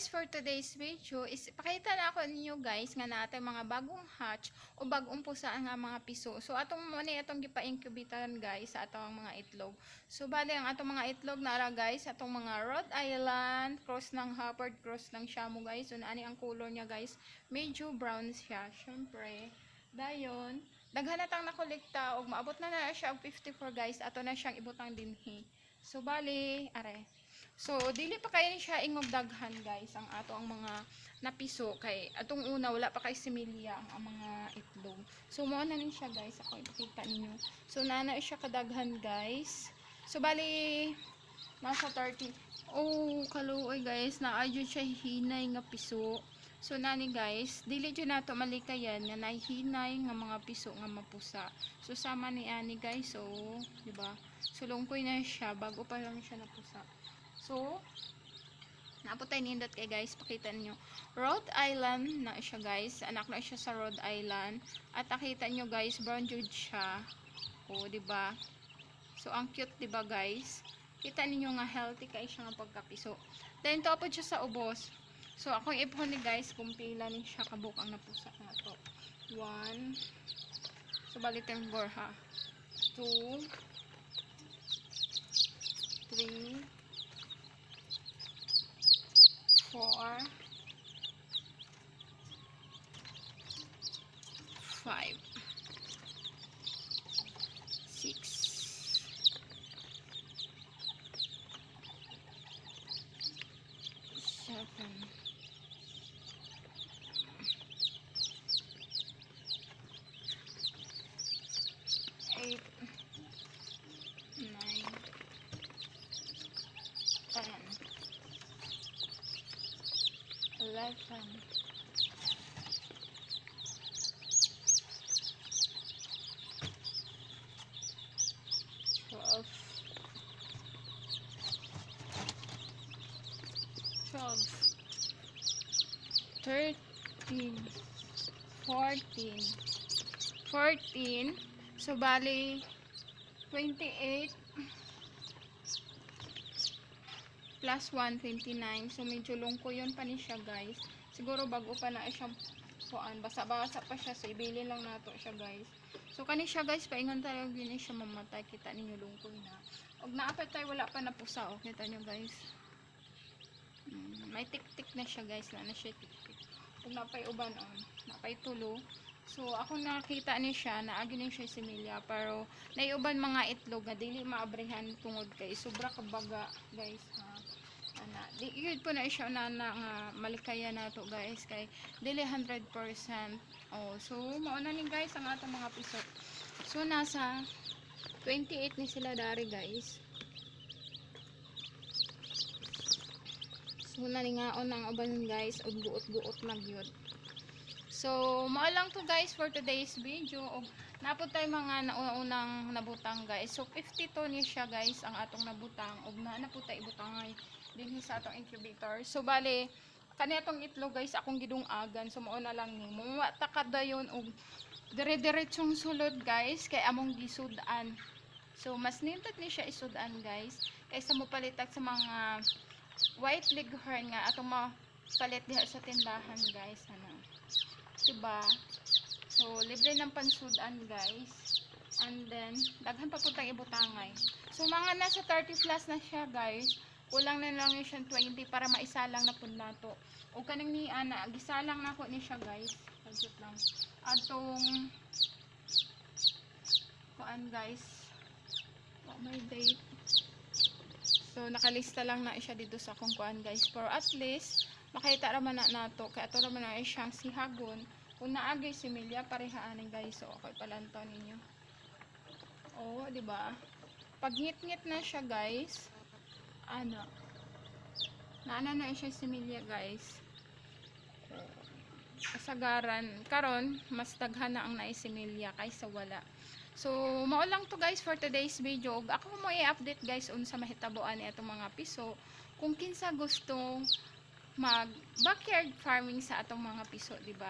guys, for today's video is pakita na ako ninyo guys nga natin mga bagong hatch o bagong pusa nga mga piso. So atong muna itong gipa-incubatean guys sa atong mga itlog. So bali ang atong mga itlog nara guys, atong mga Rhode Island, cross ng Hubbard, cross ng Shamu guys. So naani ang color niya guys, medyo brown siya. Syempre, dayon, daghan na tang nakolekta og maabot na na siya og 54 guys. Ato na siyang ibutang dinhi. So bali, are. So, dili pa kayo siya ingog daghan guys ang ato ang mga napiso kay atong una wala pa kay similya ang, ang mga itlog. So mo na siya guys ako ipakita ninyo. So nana siya kadaghan guys. So bali nasa 30. Oh, kaluoy guys, naa jud siya hinay nga piso. So nani guys, dili jud nato malikayan nga nahihinay nga mga piso nga mapusa. So sama ni ani guys, so di ba? So lungkoy na siya bago pa lang siya napusa. So, naapot tayo nindot kay guys, pakita niyo. Rhode Island na siya guys. Anak na siya sa Rhode Island. At nakita niyo guys, brown jud siya. O, ba? So, ang cute, ba guys? Kita ninyo nga healthy kay siya nga pagkapiso. Then, topod siya sa ubos. So, akong ipon ni guys, kung pila ni siya kabuk ang napusa nga to. One. So, balitin ko ha. Two. Three. Fourteen, fourteen. So bali twenty-eight plus 1, 29. So, medyo lungko yun pa ni siya, guys. Siguro bago pa na siyang kuan. Basa-basa pa siya. So, ibili lang nato siya, guys. So, kani siya, guys. Paingon tayo yun siya mamatay. Kita ninyo lungkoy na. Og naapit tayo, wala pa na pusa. O, kita nyo, guys. Mm, may tik-tik na siya, guys. Na na siya tik-tik. Kung napay uban, on. Napay tulo. So, ako nakita ni siya, naagi ni siya similya, pero naiuban mga itlog nga dili maabrehan tungod kay sobra kabaga, guys, ha. Ana, di yun po na siya na, na nga malikaya na to, guys, kay dili 100%. Oh, so mauna ni guys ang atong mga piso. So nasa 28 ni sila dari, guys. So nalingaon ang uban guys, ug guot-guot na gyud. So, mao lang to guys for today's video. Og napod tayo mga naunang nabutang guys. So, 52 ni siya guys ang atong nabutang. Og na napod tayo ibutangay din sa atong incubator. So, bale, kani atong itlog guys akong gidungagan. So, mao na lang ni. Mumata ka dayon og dire-diretsong sulod guys kay among gisudan. So, mas nindot ni siya isudan guys. Kaysa mo palitag sa mga white leghorn nga atong mapalit diha sa tindahan guys. Ano diba? So, libre ng pansudan, guys. And then, daghan pa po tayong ibutangay. So, mga nasa 30 plus na siya, guys. Kulang na lang yun siyang 20 para maisalang na po nato. O kanang ni Ana, gisalang na ko ni siya, guys. Pagkit lang. Atong, kuan, guys. Oh, may date. So, nakalista lang na siya dito sa kung kuan, guys. For at least, makita raman na nato kaya ato raman na siyang si Hagon. Kung naagay si Milya parehaanin guys so okay palantaw ninyo. Oo di ba? Pag ngit-ngit na siya guys. Ano? Naana na siya si Milya guys. Kasagaran. Karon mas daghan na ang naisimilya kaysa wala. So mao lang to guys for today's video. Ako mo i-update guys unsa mahitabuan ni atong mga piso. Kung kinsa gustong mag backyard farming sa atong mga piso, di ba?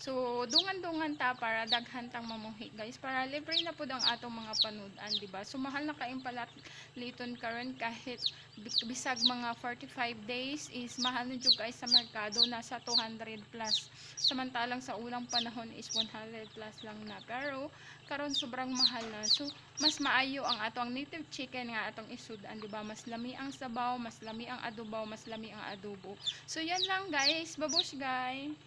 So, dungan-dungan ta para daghan tang mamuhi, guys. Para libre na pud ang atong mga panudan, di ba? So, mahal na kain pala liton karon kahit bisag mga 45 days is mahal na jud guys sa merkado nasa 200 plus. Samantalang sa unang panahon is 100 plus lang na. Pero karon sobrang mahal na. So mas maayo ang atong native chicken nga atong isudan di ba? Mas lami ang sabaw mas lami ang adobaw mas lami ang adobo. So yan lang guys. Babush guys